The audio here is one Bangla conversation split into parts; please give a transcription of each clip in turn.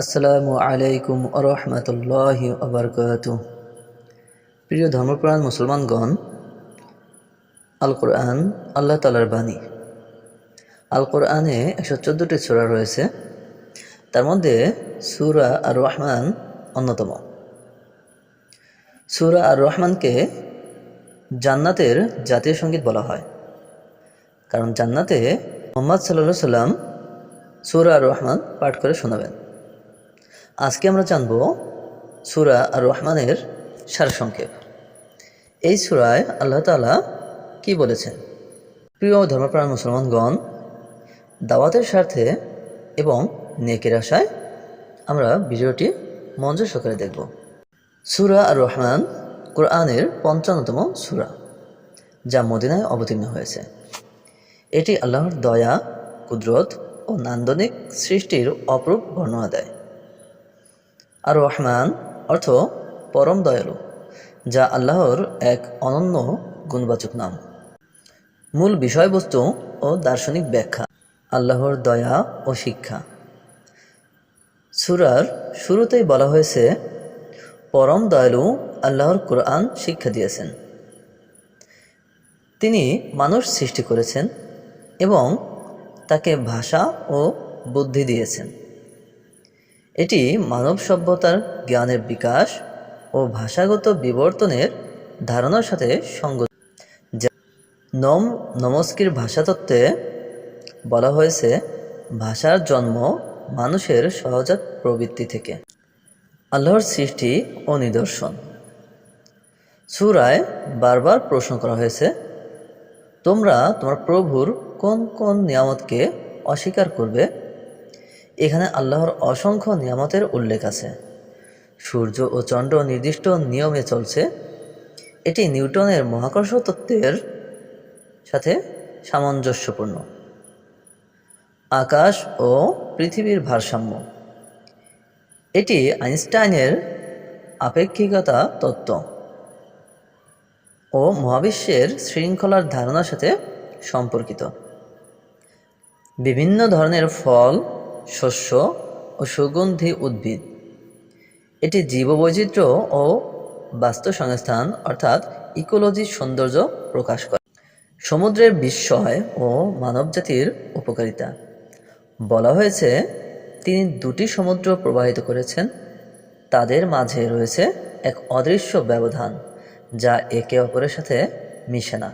আসসালামু আলাইকুম আরহামতুল্লাহি আবরকাত প্রিয় ধর্মপ্রাণ মুসলমানগণ আল কোরআন আল্লাহ তালার বাণী। আল কোরআনে একশো চোদ্দোটি সুরা রয়েছে। তার মধ্যে সুরা আর রহমান অন্যতম। সুরা আর রহমানকে জান্নাতের জাতীয় সংগীত বলা হয়। কারণ জান্নাতে মোহাম্মদ সাল্লা সাল্লাম সুরা আর রহমান পাঠ করে শোনাবেন। আজকে আমরা জানব সুরা আর রহমানের সারসংক্ষেপ এই সুরায় আল্লাহ তালা কি বলেছেন? প্রিয় ধর্মপ্রাণ মুসলমানগণ, দাওয়াতের স্বার্থে এবং নেকের আশায় আমরা ভিডিওটি মঞ্চ সহকারে দেখব। সুরা আর রহমান কোরআনের পঞ্চান্নতম সুরা, যা মদিনায় অবতীর্ণ হয়েছে। এটি আল্লাহর দয়া, কুদরত ও নান্দনিক সৃষ্টির অপরূপ বর্ণনা দেয়। আর রহমান অর্থ পরম দয়ালু, যা আল্লাহর এক অনন্য গুণবাচক নাম। মূল বিষয়বস্তু ও দার্শনিক ব্যাখ্যা, আল্লাহর দয়া ও শিক্ষা। সুরার শুরুতেই বলা হয়েছে, পরম দয়ালু আল্লাহর কোরআন শিক্ষা দিয়েছেন। তিনি মানুষ সৃষ্টি করেছেন এবং তাকে ভাষা ও বুদ্ধি দিয়েছেন। এটি মানব সভ্যতার জ্ঞানের বিকাশ ও ভাষাগত বিবর্তনের ধারণার সাথে সঙ্গত। যা- নম নমস্কির ভাষাতত্ত্বে বলা হয়েছে, ভাষার জন্ম মানুষের সহজাত প্রবৃত্তি থেকে। আল্লাহর সৃষ্টি ও নিদর্শন। সুরায় বারবার প্রশ্ন করা হয়েছে, তোমরা তোমার প্রভুর কোন কোন নিয়ামতকে অস্বীকার করবে? এখানে আল্লাহর অসংখ্য নিয়ামতের উল্লেখ আছে। সূর্য ও চন্দ্র নির্দিষ্ট নিয়মে চলছে। এটি নিউটনের মহাকর্ষ তত্ত্বের সাথে সামঞ্জস্যপূর্ণ। আকাশ ও পৃথিবীর ভারসাম্য। এটি আইনস্টাইনের আপেক্ষিকতা তত্ত্ব ও মহাবিশ্বের শৃঙ্খলার ধারণার সাথে সম্পর্কিত। বিভিন্ন ধরনের ফল শস্য ও সুগন্ধি উদ্ভিদ। এটি জীববৈচিত্র্য ও বাস্তু সংস্থান অর্থাৎ ইকোলজির সৌন্দর্য প্রকাশ করে। সমুদ্রের বিস্ময় ও মানবজাতির উপকারিতা। বলা হয়েছে, তিনি দুটি সমুদ্র প্রবাহিত করেছেন। তাদের মাঝে রয়েছে এক অদৃশ্য ব্যবধান, যা একে অপরের সাথে মিশে না।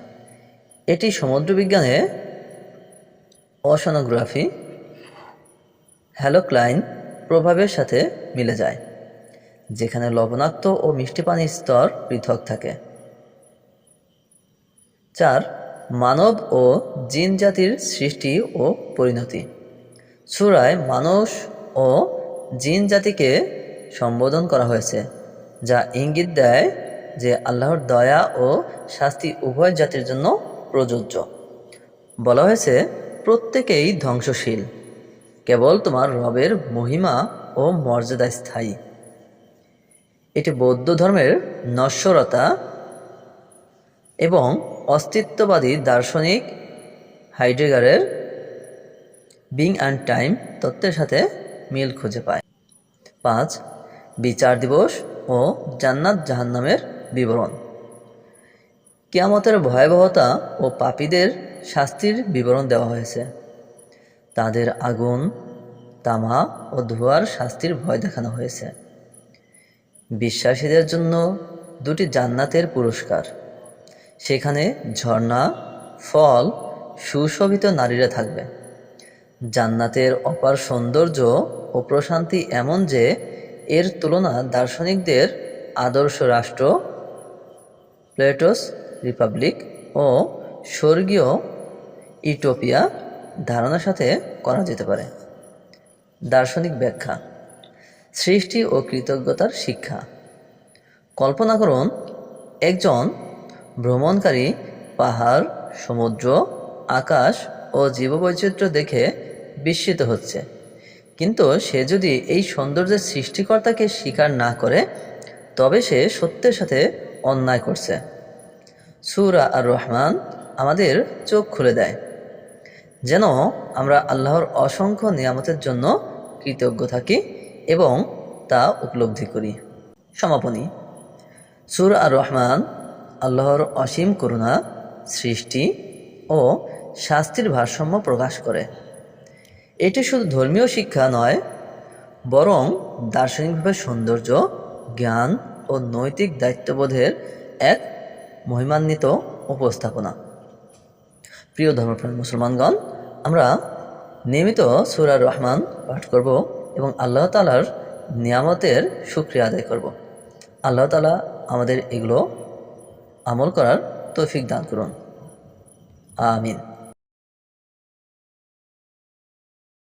এটি সমুদ্রবিজ্ঞানে অসনোগ্রাফি হ্যালোক্লাইন প্রভাবের সাথে মিলে যায়, যেখানে লবণাক্ত ও মিষ্টি পানির স্তর পৃথক থাকে। চার, মানব ও জিন জাতির সৃষ্টি ও পরিণতি। সুরায় মানুষ ও জিন জাতিকে সম্বোধন করা হয়েছে, যা ইঙ্গিত দেয় যে আল্লাহর দয়া ও শাস্তি উভয় জাতির জন্য প্রযোজ্য। বলা হয়েছে, প্রত্যেকেই ধ্বংসশীল। কেবল তোমার রবের মহিমা ও মর্যাদা স্থায়ী। এটি বৌদ্ধ ধর্মের নশ্বরতা এবং অস্তিত্ববাদী দার্শনিক হাইডেগারের বিং অ্যান্ড টাইম তত্ত্বের সাথে মিল খুঁজে পায়। পাঁচ, বিচার দিবস ও জান্নাত জাহান্নামের বিবরণ। কিয়ামতের ভয়াবহতা ও পাপীদের শাস্তির বিবরণ দেওয়া হয়েছে। তাদের আগুন, তামা ও ধোয়ার শাস্তির ভয় দেখানো হয়েছে। বিশ্বাসীদের জন্য দুটি জান্নাতের পুরস্কার। সেখানে ঝর্ণা, ফল, সুশোভিত নারীরা থাকবে। জান্নাতের অপার সৌন্দর্য ও প্রশান্তি এমন যে, এর তুলনা দার্শনিকদের আদর্শ রাষ্ট্র, প্লেটোস, রিপাবলিক ও স্বর্গীয় ইটোপিয়া ধারণার সাথে করা যেতে পারে। দার্শনিক ব্যাখ্যা, সৃষ্টি ও কৃতজ্ঞতার শিক্ষা। কল্পনা করুন, একজন ভ্রমণকারী পাহাড়, সমুদ্র, আকাশ ও জীববৈচিত্র্য দেখে বিস্মিত হচ্ছে। কিন্তু সে যদি এই সৌন্দর্যের সৃষ্টিকর্তাকে স্বীকার না করে, তবে সে সত্যের সাথে অন্যায় করছে। সুরা আর রহমান আমাদের চোখ খুলে দেয়। যেন আমরা আল্লাহর অসংখ্য নিয়ামতের জন্য কৃতজ্ঞ থাকি এবং তা উপলব্ধি করি। সমাপনী। সুর আর রহমান আল্লাহর অসীম করুণা, সৃষ্টি ও শাস্তির ভারসাম্য প্রকাশ করে। এটি শুধু ধর্মীয় শিক্ষা নয়, বরং দার্শনিকভাবে সৌন্দর্য, জ্ঞান ও নৈতিক দায়িত্ববোধের এক মহিমান্বিত উপস্থাপনা। প্রিয় ধর্মপ্রাণ মুসলমানগণ আমরা নিয়মিত সুরার রহমান পাঠ করব এবং আল্লাহ তালার নিয়ামতের সুক্রিয়া আদায় করব। আল্লাহ তালা আমাদের এগুলো আমল করার তৌফিক দান করুন। আমিন।